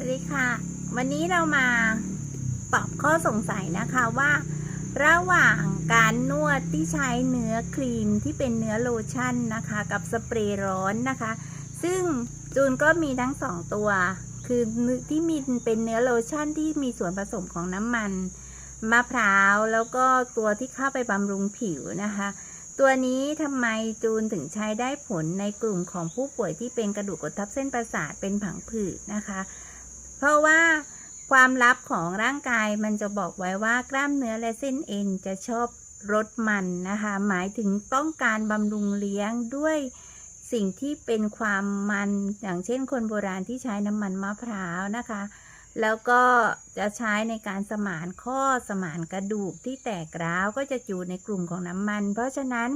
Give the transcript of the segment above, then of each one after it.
สวัสดีค่ะ วันนี้เรามาตอบข้อสงสัยนะคะว่า ระหว่างการนวดที่ใช้เนื้อครีมที่เป็นเนื้อโลชั่นนะคะ กับสเปรย์ร้อนนะคะ ซึ่งจูนก็มีทั้งสองตัว คือที่มีเป็นเนื้อโลชั่นที่มีส่วนผสมของน้ำมันมะพร้าวแล้วก็ตัวที่เข้าไปบำรุงผิวนะคะ ตัวนี้ทำไมจูนถึงใช้ได้ผลในกลุ่มของผู้ป่วยที่เป็นกระดูกกดทับเส้นประสาทเป็นผังผืดนะคะ เพราะว่าความลับของร่างกายมันจะบอกไว้ว่ากล้ามเนื้อและเส้นเอ็นจะชอบรดมันนะคะ หมายถึงต้องการบำรุงเลี้ยงด้วยสิ่งที่เป็นความมันอย่างเช่นคนโบราณที่ใช้น้ำมันมะพร้าวนะคะ แล้วก็จะใช้ในการสมานข้อสมานกระดูกที่แตกร้าวก็จะอยู่ในกลุ่มของน้ำมัน เพราะฉะนั้น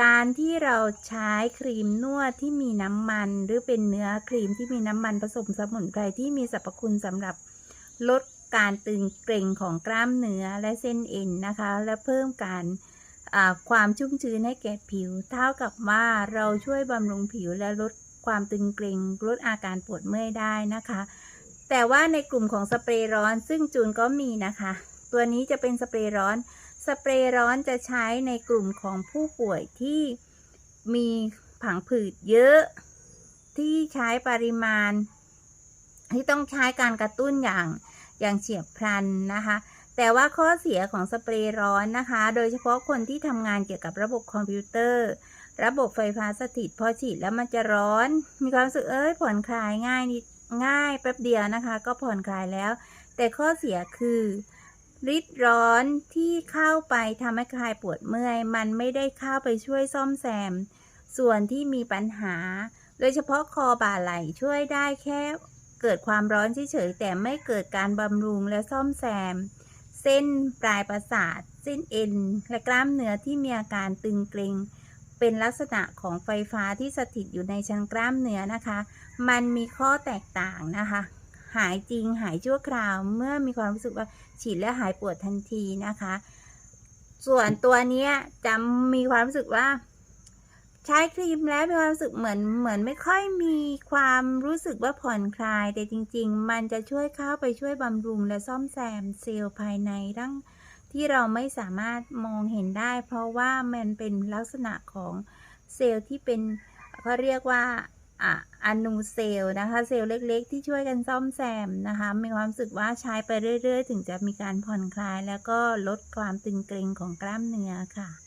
การที่เราใช้ครีมนวดที่มีน้ำมัน หรือเป็นเนื้อครีมที่มีน้ำมันผสมสมุนไพรที่มีสรรพคุณสำหรับลดการตึงเกร็งของกล้ามเนื้อและเส้นเอ็นนะคะ และเพิ่มการความชุ่มชื้นให้แก่ผิว เท่ากับว่าเราช่วยบำรุงผิวและลดความตึงเกร็งลดอาการปวดเมื่อยได้นะคะ แต่ว่าในกลุ่มของสเปรย์ร้อนซึ่งจูนก็มีนะคะ ตัวนี้จะเป็นสเปรย์ร้อน สเปรย์ร้อนจะใช้ในกลุ่มของผู้ป่วยที่มีผังผืดเยอะ ที่ใช้ปริมาณ ที่ต้องใช้การกระตุ้นอย่างอย่างเฉียบพลันนะคะ แต่ว่าข้อเสียของสเปรย์ร้อนนะคะ โดยเฉพาะคนที่ทำงานเกี่ยวกับระบบคอมพิวเตอร์ ระบบไฟฟ้าสถิตพอฉีดแล้วมันจะร้อน มีความรู้สึกเอ้ยผ่อนคลายง่ายนิดง่ายแป๊บเดียวนะคะ ก็ผ่อนคลายแล้ว แต่ข้อเสียคือ ฤทธิ์ร้อนที่เข้าไปทำให้คลายปวดเมื่อย มันไม่ได้เข้าไปช่วยซ่อมแซม ส่วนที่มีปัญหา โดยเฉพาะคอบ่าไหล่ช่วยได้แค่เกิดความร้อนเฉยๆแต่ไม่เกิดการบำรุงและซ่อมแซม เส้นปลายประสาท เส้นเอ็น และกล้ามเนื้อที่มีอาการตึงเกร็ง เป็นลักษณะของไฟฟ้าที่สถิตอยู่ในชั้นกล้ามเนื้อนะคะ มันมีข้อแตกต่างนะคะ หายจริงหายชั่วคราว เมื่อมีความรู้สึกว่าฉีดแล้วหายปวดทันทีนะคะ ส่วนตัวเนี้ยจะมีความรู้สึกว่า ใช้ครีมแล้วมีความรู้สึกเหมือนเหมือนไม่ค่อยมีความรู้สึกว่าผ่อนคลาย แต่จริง ๆ มันจะช่วยเข้าไปช่วยบำรุงและซ่อมแซมเซลล์ภายในร่างที่เราไม่สามารถมองเห็นได้ เพราะว่ามันเป็นลักษณะของเซลล์ที่เป็นเขาเรียกว่า อะอนูเซลล์นะคะ เซลล์เล็กๆ ที่ช่วยกันซ่อมแซมนะคะ มีความรู้สึกว่าใช้ไปเรื่อยๆ ถึงจะมีการผ่อนคลาย แล้วก็ลดความตึงเกร็งของกล้ามเนื้อค่ะ